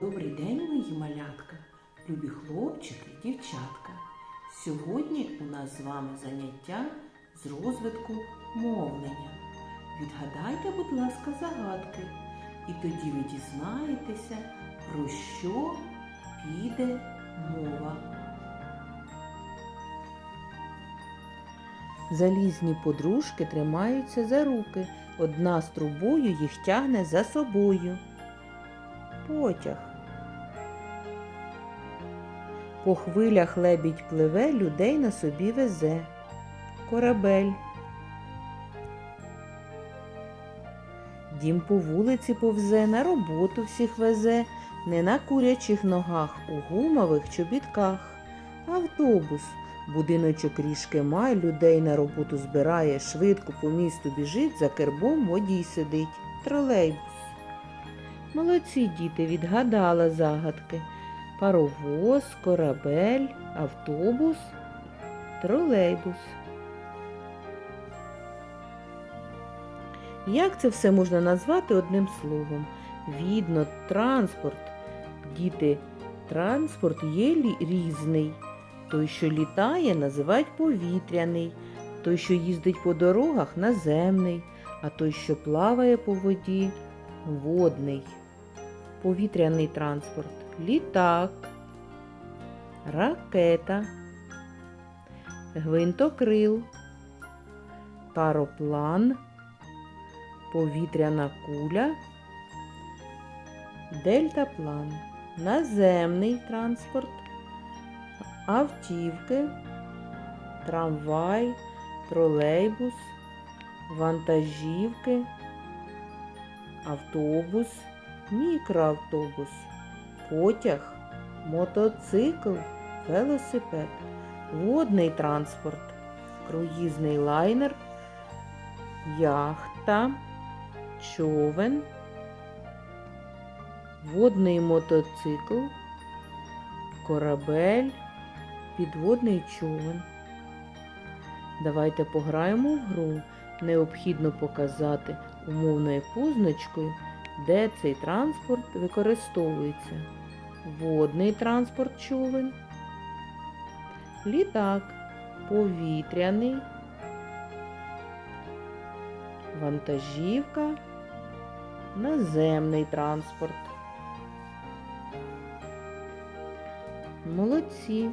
Добрий день, мої малятка, любі хлопчики, дівчатка. Сьогодні у нас з вами заняття з розвитку мовлення. Відгадайте, будь ласка, загадки, і тоді ви дізнаєтеся, про що піде мова. Залізні подружки тримаються за руки. Одна з трубою їх тягне за собою. Потяг. По хвилях лебідь пливе, людей на собі везе. Корабель. Дім по вулиці повзе, на роботу всіх везе, не на курячих ногах, у гумових чобітках. Автобус. Будиночок ріжки має, людей на роботу збирає, швидко по місту біжить, за кербом водій сидить. Тролейбус. Молодці діти відгадала загадки. Паровоз, корабель, автобус, тролейбус. Як це все можна назвати одним словом? Відно, транспорт. Діти, транспорт є різний. Той, що літає, називають повітряний, той, що їздить по дорогах, наземний, а той, що плаває по воді, водний. Повітряний транспорт, літак, ракета, гвинтокрил, пароплан, повітряна куля, дельтаплан, наземний транспорт, автівки, трамвай, тролейбус, вантажівки, автобус, мікроавтобус, потяг, мотоцикл, велосипед, водний транспорт, круїзний лайнер, яхта, човен, водний мотоцикл, корабель, підводний човен. Давайте пограємо в гру. Необхідно показати умовною позначкою, де цей транспорт використовується. Водний транспорт човен, літак, повітряний, вантажівка, наземний транспорт. Молодці.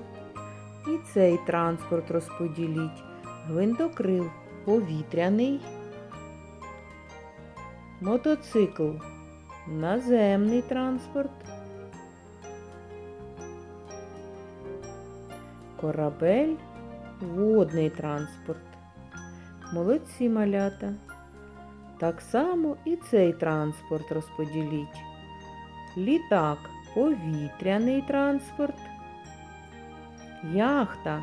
І цей транспорт розподіліть. Гвинтокрил повітряний, мотоцикл наземний транспорт, корабель водний транспорт. Молодці малята. Так само і цей транспорт розподіліть. Літак повітряний транспорт, яхта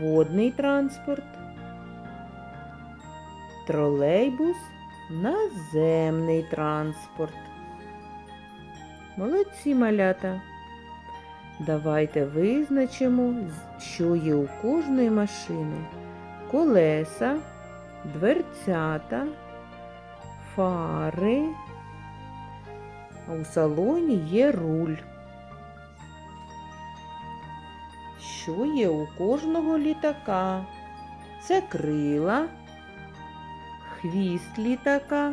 водний транспорт, тролейбус наземний транспорт. Молодці малята. Давайте визначимо, що є у кожної машини. Колеса, дверцята, фари. А у салоні є руль. Що є у кожного літака? Це крила, хвіст літака,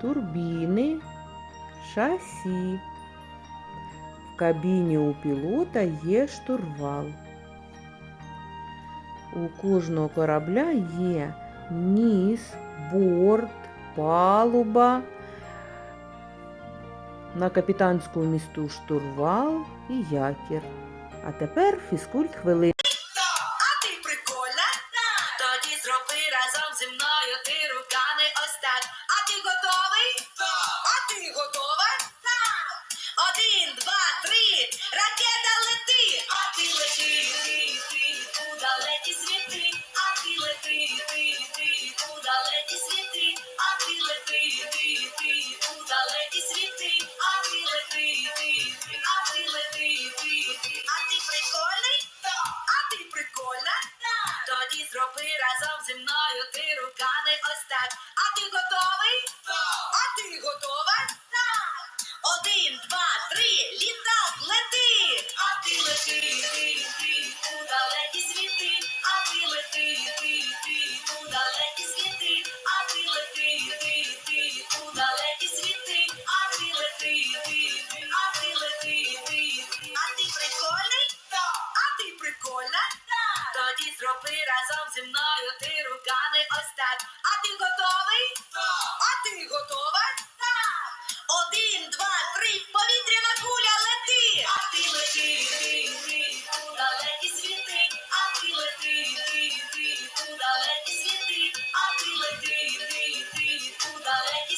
турбіни, шасі. В кабіні у пілота є штурвал. У кожного корабля є ніс, борт, палуба. На капітанському місту штурвал і якір. А тепер фізкульт хвилин.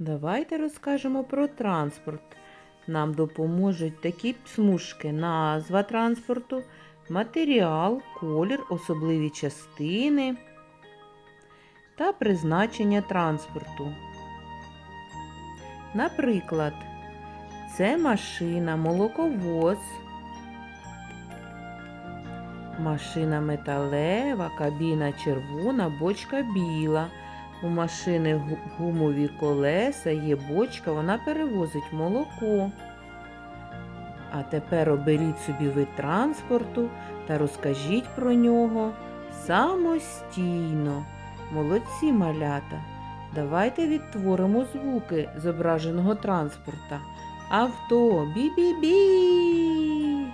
Давайте розкажемо про транспорт. Нам допоможуть такі смужки: назва транспорту, матеріал, колір, особливі частини та призначення транспорту. Наприклад, це машина, молоковоз, машина металева, кабіна червона, бочка біла. У машини гумові колеса, є бочка, вона перевозить молоко. А тепер оберіть собі вид транспорту та розкажіть про нього самостійно. Молодці малята. Давайте відтворимо звуки зображеного транспорта. Авто бі-бі-бі.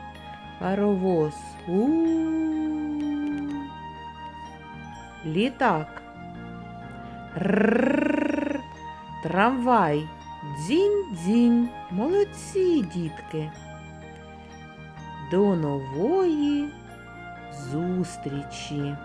Паровоз. у Літак. Рррррр. Трамвай. Дзінь-дзінь. Молодці, дітки. До нової зустрічі.